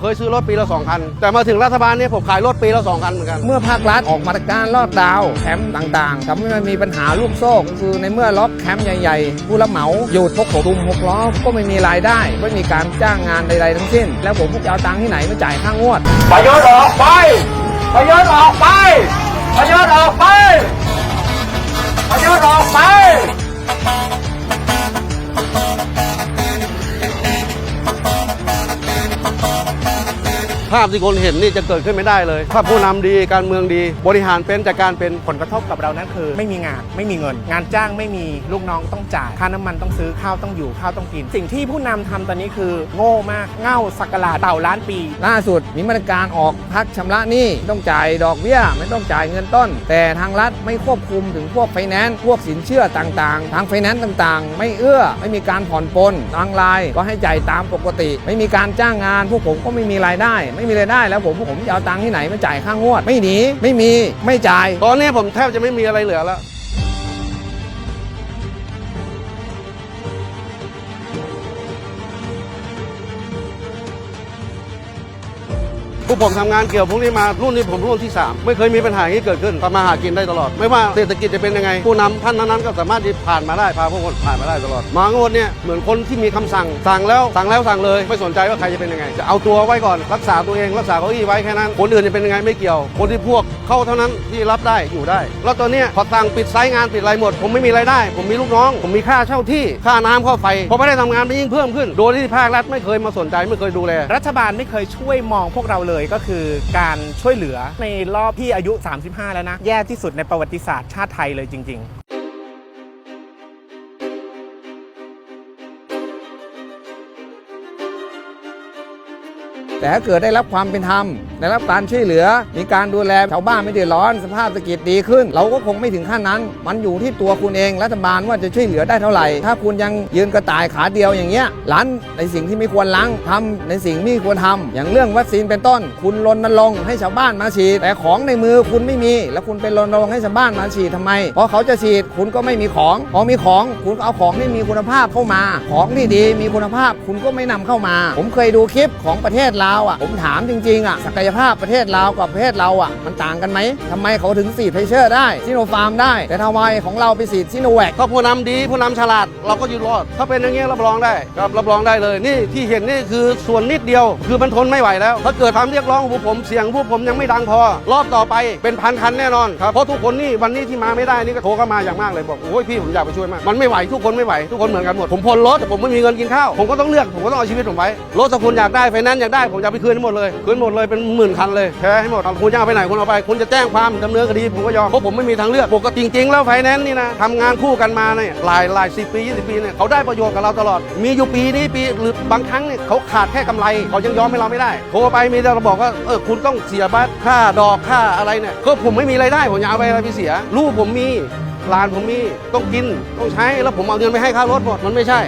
เคยซื้อรถปีละสองคัน แต่มาถึงรัฐบาลเนี่ยผมขายรถปีละสองคันเหมือนกัน เมื่อภาครัฐออกมาตรการลอดดาวน์แคมป์ต่างๆทำให้มันมีปัญหาลูกโซ่ก็คือในเมื่อล็อกแคมป์ใหญ่ๆ ผู้รับเหมาหยุดพวกผมดุมหกล้อก็ไม่มีรายได้ ไม่มีการจ้างงานใดๆทั้งสิ้น แล้วผมจะเอาตังค์ที่ไหนมาจ่ายค่างวดประยุทธ์ออกไปประยุทธ์ออกไป ภาพที่คนเห็นนี่จะเกิดขึ้นไม่ได้เลยถ้าผู้นำดีการเมืองดี บริหารเป็นจัดการเป็นผลกระทบกับเรานั้นคือ ไม่มีงานไม่มีเงิน งานจ้างไม่มีลูกน้องต้องจ่ายค่าน้ำมันต้องซื้อข้าวต้องอยู่ข้าวต้องกิน สิ่งที่ผู้นำทำตอนนี้คือ โง่มากเง่าสักกลาดเต่าล้านปี ล่าสุดมีมาตรการออกพักชำระหนี้ต้องจ่ายดอกเบี้ยไม่ต้องจ่ายเงินต้น แต่ทางรัฐไม่ควบคุมถึงพวกไฟแนนซ์พวกสินเชื่อต่างๆ ทางไฟแนนซ์ต่างๆ ไม่เอื้อไม่มีการผ่อนปลนทางไลน์ก็ให้จ่ายตามปกติ ไม่มีการจ้างงาน พวกผมก็ไม่มีรายได้ไม่มีรายได้แล้วผมพวกผมจะเอาตังค์ที่ไหนมาจ่ายค่างวด ไม่หนีไม่มีไม่จ่าย ตอนนี้ผมแทบจะไม่มีอะไรเหลือแล้ว กผมทำงานเกี่ยวพวกนี้มารุ่นนี้ผมรุ่นที่ 3 ไม่เคยมีปัญหาอย่างนี้เกิดขึ้นทำมาหากินได้ตลอด ไม่ว่าเศรษฐกิจจะเป็นยังไง ผู้นำท่านนั้นๆก็สามารถที่ผ่านมาได้พาพวกคนผ่านมาได้ตลอดมางวดเนี่ยเหมือนคนที่มีคำสั่งสั่งแล้วสั่งแล้วสั่งเลย ไม่สนใจว่าใครจะเป็นยังไง จะเอาตัวไว้ก่อนรักษาตัวเองรักษาเก้าอี้ไว้แค่นั้น คนอื่นจะเป็นยังไงไม่เกี่ยว คนที่พวกเข้าเท่านั้นที่รับได้อยู่ได้ แล้วตอนนี้พอสั่งปิดไซต์งานปิดอะไรหมด ผมไม่มีรายได้ ผมมีลูกน้อง ผมมีค่าเช่าที่ค่าน้ำค่าไฟพอไม่ได้ทำงานมันยิ่งเพิ่มขึ้น โดยที่ภาครัฐไม่เคยมาสนใจไม่เคยดูแลรัฐบาลไม่เคยช่วยมองพวกเราเลยก็คือการช่วยเหลือในรอบที่อายุ 35 แล้วนะ แย่ที่สุดในประวัติศาสตร์ชาติไทยเลยจริง ๆ แต่ถ้าเกิดได้รับความเป็นธรรมได้รับการช่วยเหลือ มีการดูแลชาวบ้านไม่เดือดร้อนสภาพเศรษฐกิจดีขึ้น เราก็คงไม่ถึงขั้นนั้น มันอยู่ที่ตัวคุณเองรัฐบาลว่าจะช่วยเหลือได้เท่าไหร่ ถ้าคุณยังยืนกระต่ายขาเดียวอย่างเงี้ยล้านในสิ่งที่ไม่ควรล้างทำในสิ่งที่ควรทำอย่างเรื่องวัคซีนเป็นต้น คุณรณรงค์ให้ชาวบ้านมาฉีด แต่ของในมือคุณไม่มี แล้วคุณเป็นรณรงค์ให้ชาวบ้านมาฉีดทำไมเพราะเขาจะฉีดคุณก็ไม่มีของพอมีของคุณเอาของที่มีคุณภาพเข้ามา ของที่ดีมีคุณภาพคุณก็ไม่นำเข้ามา ผมเคยดูคลิปของประเทศลาวอะผมถามจริงๆอะศักยภาพประเทศลาวกับประเทศเราอะมันต่างกันไหมทำไมเขาถึงฉีดไฟเชอร์ได้ซิโนฟาร์มได้ แต่ทำไมของเราไปฉีดซิโนแวคถ้าผู้นำดีผู้นำฉลาดเราก็อยู่รอด ถ้าเป็นอย่างเงี้ยรับรองได้ครับรับรองได้เลยนี่ที่เห็นนี่คือส่วนนิดเดียว คือมันทนไม่ไหวแล้ว ถ้าเกิดทำเรียกร้องของผมเสียงพวกผมยังไม่ดังพอ รอบต่อไปเป็นพันคันแน่นอนครับเพราะทุกคนนี่วันนี้ที่มาไม่ได้นี่ก็โทรเข้ามาอย่างมากเลยบอกโอ้ยพี่ผมอยากไปช่วยมากมันไม่ไหวทุกคนไม่ไหวทุกคนเหมือนกันหมดผมพลรถแต่ผมไม่มีเงินกินข้าวผมก็ต้องเลือกผมก็ต้องเอาชีวิตผมไว้รถถ้าคุณอยากได้ไฟแนนซ์อยากได้ผมจะไปคืนให้หมดเลยคืนหมดเลยเป็นหมื่นคันเลยแชร์ให้หมดคุณจะเอาไปไหนคุณเอาไป คุณจะแจ้งความดำเนินคดีผมก็ยอมเพราะผมไม่มีทางเลือกปกติจริงๆแล้วไฟแนนซ์นี่นะทำงานคู่กันมาเนี่ยหลายหลายสิบปียี่สิบปีเนี่ยเขาได้ประโยชน์กับเราตลอด มีอยู่ปีนี้ปีหรือบางครั้งเนี่ยเขาขาดแค่กำไรเขายังยอมให้เราไม่ได้โทรไปมีแต่เราบอกว่าเออคุณต้องเสียบัตรค่าดอกค่าอะไรเนี่ยก็ผมไม่มีรายได้ผมจะเอาไปอะไรไปเสียลูกผมมีหลานผมมีต้องกินต้องใช้แล้วผมเอาเงินไปให้ค่ารถหมดมันไม่ใช่